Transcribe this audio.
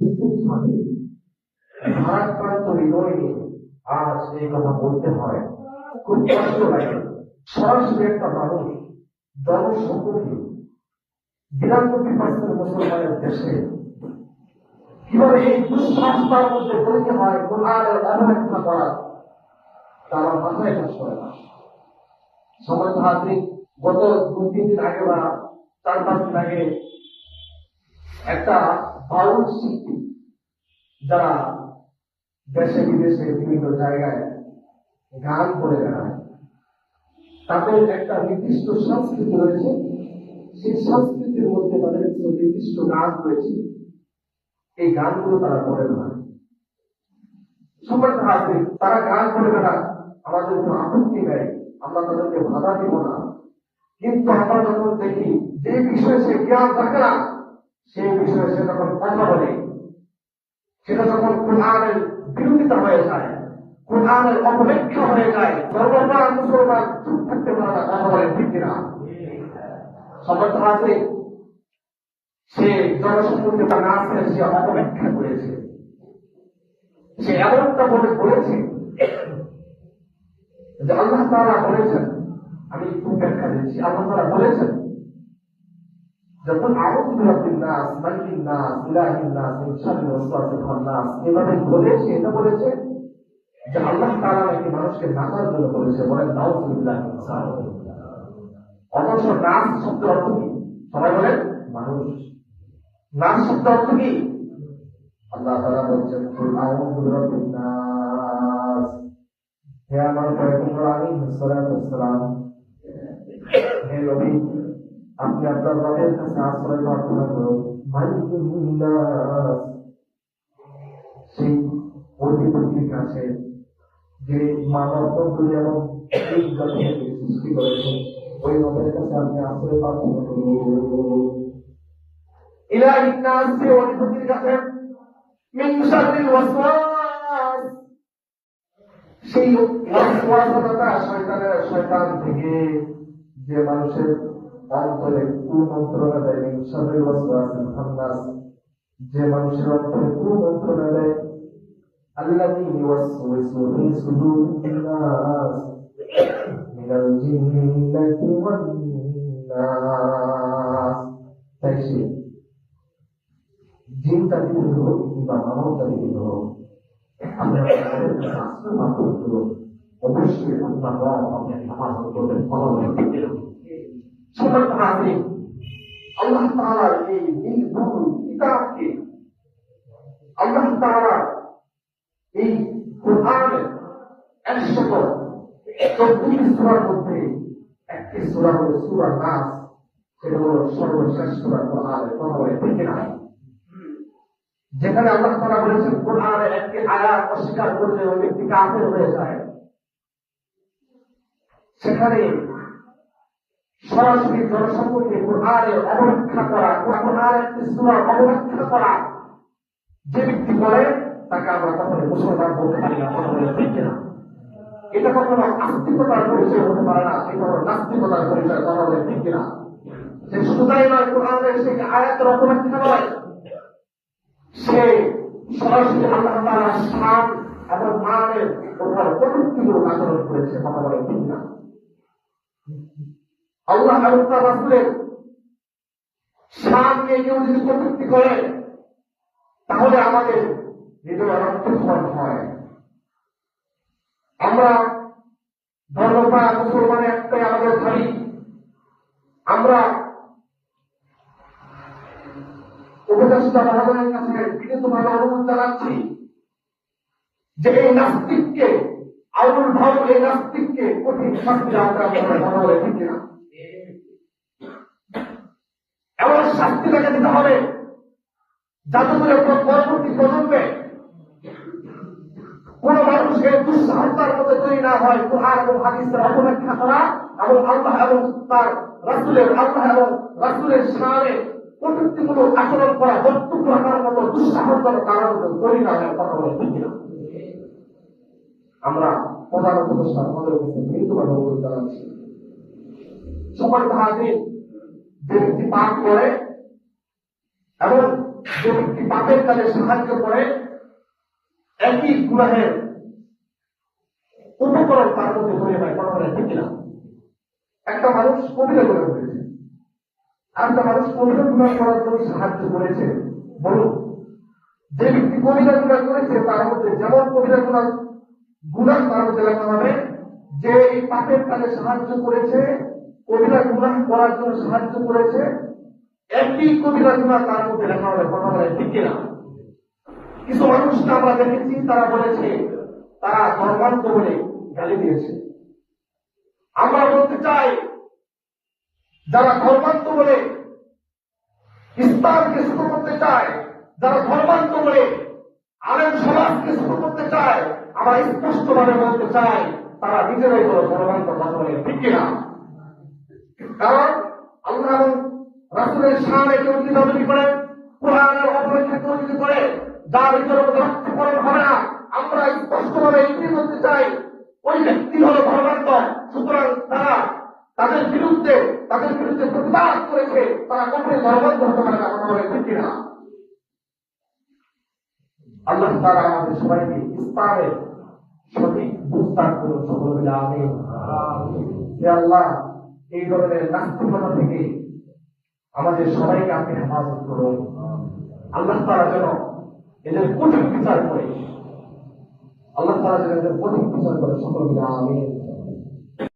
নিয়ে আজ এই কথা বলতে হয় খুব কষ্ট লাগে সরাসরি একটা মানুষ জনসম্মুখে বিরানব্বই পার্সেন্ট মুসলমানের দেশে কীভাবে এই মধ্যে হয় করা তা আমার মাথায় কাজ করে না সময় হাতে গত দু তিন দিন আগে বা চার পাঁচ দিন আগে একটা বাউল যারা দেশে বিদেশে বিভিন্ন জায়গায় গান করে বেড়ায়, তাদের একটা নির্দিষ্ট সংস্কৃতি রয়েছে। সেই সংস্কৃতির মধ্যে তাদের কিছু নির্দিষ্ট গান রয়েছে। এই গানগুলো তারা করে বেড়ায়। সবার হাতে তারা গান করে বেড়ায় আমাদের কোনো আপত্তি নেই, আমরা তাদেরকে বাধা দিব না। কিন্তু আমরা যখন দেখি যে বিষয়ে সে জ্ঞান রাখে না সেই বিষয়ে সে যখন কথা বলে সেটা যখন কোরআনের বিরোধিতা হয়ে যায়। কোরআনের অপব্যাখ্যা হয়ে যায়। সর্বপ্রাণ মুসলমান চুপ থাকতে পারে না, কথা বলে ঠিক কিনা সমর্থ আছে? সে জনসম্মুখে তার নাচের সে অপব্যাখ্যা করেছে। সে এমনটা বলে বলেছে যে আল্লাহ তারা বলেছেন, আমি ব্যাখ্যা দিচ্ছি। আল্লাহ তারা বলেছেন যখন আউযু বিরাব্বিন নাস মালিকিন নাস ইলাহিন নাস শাররি ওয়াসওয়াসিল খান্নাস এভাবে বলেছে এটা বলেছে যে আল্লাহ তাআলা নাকি মানুষকে নাচার জন্য বলেছে, বলেন নাউযুবিল্লাহি যালিক অথচ নাচ শব্দের অর্থ কি? সবাই বলেন, মানুষ। নাচ শব্দের অর্থ কি? আল্লাহ তাআলা বলছেন, কুল আউযু বিরাব্বিন নাস। হে আমার পয়গম্বর আলাইহিস সালাতু ওয়াসসালাম হে নবী আপনি আপনার রবের কাছে আশ্রয় প্রার্থনা করুন সেই অধিপতির কাছে যে মানব মন্ডলী এবং সৃষ্টি করেছেন ওই রবের কাছে আপনি আশ্রয় প্রার্থনা করুন। সেই শয়তানের, শয়তান থেকে যে মানুষের অন্তরে কুমন্ত্রণা দেয় মিনশারের ওয়াসওয়াসিল খান্নাস যে মানুষের অন্তরে কুমন্ত্রণা দেয় নাস। তাই সে জিন জাতি হোক কিংবা মানব জাতি হোক আমরা অবশ্যই আপনার হেফাজত করবেন আল্লাহ এই নির্ভুল কিতাবকে আল্লাহ এই চব্বিশ মধ্যে একটি হলো নাস, সেটা হলো সর্বশেষ বলে ঠিক যেখানে আল্লাহ তাআলা বলেছেন কোরআনের একটি আয়াত অস্বীকার করলে ওই ব্যক্তি কাফের হয়ে যায়। সেখানে সরাসরি জনসম্মুখে কোরআনের অবরক্ষা করা কোরআনের একটি সূরা অবরক্ষা করা। যে ব্যক্তি করে তাকে আমরা কখনো মুসলমান বলতে পারি না কথা বলে ঠিক না। এটা কখনো আস্তিকতার পরিচয় হতে পারে না, এটা হলো নাস্তিকতার পরিচয় কথা বলে ঠিক না। সে শুধু তাই নয় কোরআনের সেই আয়াতের অপব্যাখ্যা নয় সে সরাসরি আল্লাহ তাআলার শান এবং মানের উপর কটূক্তিমূলক আচরণ করেছে কথা বলে ঠিক না। আল্লাহ রাসূলের কেউ যদি কটূক্তি করে, তাহলে আমাদের হৃদয় রক্তক্ষরণ হয়। আমরা ধর্মপা মুসলমানের একটাই আমাদের দাবি আমরা উপদেষ্টা মহোদয়ের কাছে বিনীতভাবে অনুরোধ জানাচ্ছি যে এই নাস্তিককে আউল ভাব এই নাস্তিককে কঠিন শাস্তি আমরা কথা বলে ঠিক এমন শাস্তি তাকে দিতে হবে, যাতে করে পরবর্তী প্রজন্মে কোন মানুষকে দুঃসাহতার মধ্যে তৈরি না হয়। কোরআন এবং হাদিসের অপব্যাখ্যা করা এবং আল্লাহ এবং তার রাসুলের, আল্লাহ এবং রাসুলের সামনে কটূক্তিমূলক আচরণ করা, বক্তব্য রাখার মতো দুঃসাহতার কারণ তৈরি না হয়, কথা বলে আমরা প্রধান উপদেষ্টা আমাদের কাছে মৃত্যুভাবে অনুরোধ জানাচ্ছি। সকল তাহাদের যে ব্যক্তি পাঠ করে এবং যে ব্যক্তি পাপের কাজে সাহায্য করে, একই গুনাহের উপকরণ তার মধ্যে হয়ে যায় কোনো ঠিক না একটা মানুষ কবিরা গুণা করেছে। একটা মানুষ কবিরা গুণা করার জন্য সাহায্য করেছে। বলুন, যে ব্যক্তি কবিরা গুণা করেছে, তার মধ্যে যেমন কবিরা গুণা গুণা তার মধ্যে লেখা হবে, যে এই পাপের কাজে সাহায্য করেছে কবিরা গুণা করার জন্য সাহায্য করেছে। একটি কবিরা গুণা তার মধ্যে লেখা হবে, কথা বলে, ঠিক কিনা? কিছু মানুষকে আমরা দেখেছি, তারা বলেছে, তারা ধর্মান্ত বলে গালি দিয়েছে। আমরা বলতে চাই, যারা ধর্মান্ত বলে, ইসলামকে শুরু করতে চায়, যারা ধর্মান্ত বলে, আলেম সমাজকে শুরু করতে চায়, আমরা স্পষ্টভাবে বলতে চাই, তারা নিজেরাই হলো ধর্মান্ত কথা বলে, ঠিক কিনা? কারণ আল্লাহ এবং রাসুলের সামনে কেউ যদি করে, কোরআনের অপরেক্ষা কেউ করে, যার ভিতরে রক্তকরণ হবে না, আমরা স্পষ্টভাবে এটি বলতে চাই, ওই ব্যক্তি হলো ধর্মান্ত সুতরাং তারা তাদের বিরুদ্ধে তাদের বিরুদ্ধে প্রতিবাদ করেছে, তারা কখনোই ধর্মান্ত হতে পারে না, কথা বলে কিনা। আল্লাহ তারা আমাদের সবাইকে ইসলামের সঠিক বুঝতাম করুন, সকল মিলে আমি আল্লাহ এই ধরনের নাস্তিকতা থেকে আমাদের সবাইকে আপনি হেফাজত করুন। আল্লাহ তারা যেন এদের কঠিন বিচার করে। আল্লাহ তারা যেন এদের কঠিন বিচার করে। সকল মিলে আমি